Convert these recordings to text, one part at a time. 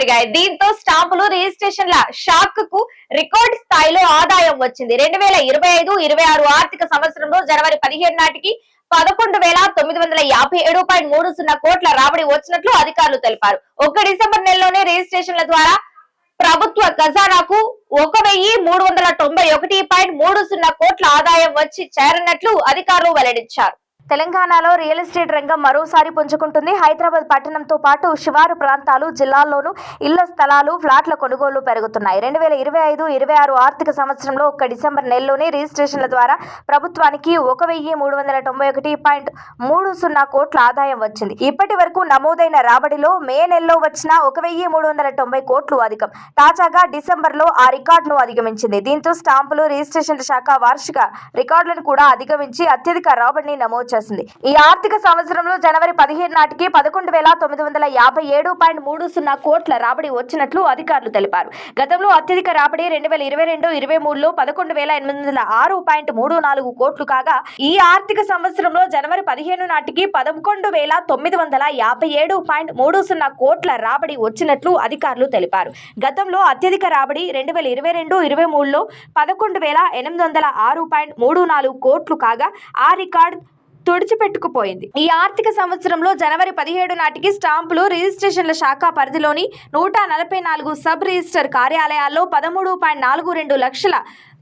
పెరిగాయి. దీంతో స్టాంపులు రిజిస్ట్రేషన్ల షాక్కు రికార్డ్ స్థాయిలో ఆదాయం వచ్చింది. రెండు వేల ఇరవై ఐదు ఇరవై ఆరు ఆర్థిక సంవత్సరంలో జనవరి పదిహేను నాటికి పదకొండు వేల తొమ్మిది వందల యాభై ఏడు పాయింట్ మూడు సున్నా కోట్ల రాబడి వచ్చినట్లు అధికారులు తెలిపారు. ఒక్క డిసెంబర్ నెలలోనే రిజిస్ట్రేషన్ల ద్వారా ప్రభుత్వ ఖజానాకు ఒక వెయ్యి మూడు వందల తొంభై ఒకటి పాయింట్ మూడు సున్నా కోట్ల ఆదాయం వచ్చి చేరనట్లు అధికారులు వెల్లడించారు. తెలంగాణలో రియల్ ఎస్టేట్ రంగం మరోసారి పుంజుకుంటుంది. హైదరాబాద్ పట్టణంతో పాటు శివారు ప్రాంతాలు జిల్లాల్లోనూ ఇళ్ళ స్థలాలు ఫ్లాట్ల కొనుగోలు పెరుగుతున్నాయి. రెండు వేల ఇరవై ఐదు ఇరవై ఆరు ఆర్థిక సంవత్సరంలో ఒక్క డిసెంబర్ నెలలోనే రిజిస్ట్రేషన్ల ద్వారా ప్రభుత్వానికి ఒక వెయ్యి మూడు వందల తొంభై ఒకటి పాయింట్ మూడు సున్నా కోట్ల ఆదాయం వచ్చింది. ఇప్పటి వరకు నమోదైన రాబడిలో మే నెలలో వచ్చిన ఒక వెయ్యి మూడు వందల తొంభై కోట్లు అధికం. తాజాగా డిసెంబర్లో ఆ రికార్డును అధిగమించింది. దీంతో స్టాంపులు రిజిస్ట్రేషన్ల శాఖ వార్షిక రికార్డులను కూడా అధిగమించి అత్యధిక రాబడిని నమోదు చేసింది. ఈ ఆర్థిక సంవత్సరంలో జనవరి పదిహేను నాటికి పదకొండు వేల తొమ్మిది వందల యాభై ఏడు పాయింట్ మూడు సున్నా కోట్ల రాబడి వచ్చినట్లు అధికారులు తెలిపారు. గతంలో అత్యధిక రాబడి రెండు వేల ఇరవై రెండు ఇరవై మూడులో పదకొండు వేల ఎనిమిది వందల ఆరు పాయింట్ మూడు నాలుగు కోట్లు కాగా ఈ ఆర్థిక సంవత్సరంలో జనవరి పదిహేను నాటికి పదకొండు వేల తొమ్మిది వందల యాభై ఏడు పాయింట్ మూడు సున్నా కోట్ల రాబడి వచ్చినట్లు అధికారులు తెలిపారు. గతంలో అత్యధిక రాబడి రెండు వేల ఇరవై రెండు ఇరవై మూడులో పదకొండు వేల ఎనిమిది వందల ఆరు పాయింట్ మూడు నాలుగు కోట్లు కాగా ఆ రికార్డ్ తుడిచిపెట్టుకుపోయింది. ఈ ఆర్థిక సంవత్సరంలో జనవరి పదిహేడు నాటికి స్టాంపులు రిజిస్ట్రేషన్ల శాఖ పరిధిలోని నూట నలభై నాలుగు సబ్ రిజిస్టర్ కార్యాలయాల్లో పదమూడు పాయింట్ నాలుగు రెండు లక్షల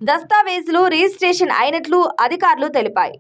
దస్తావేజులు రిజిస్ట్రేషన్ అయినట్లు అధికారులు తెలిపాయి.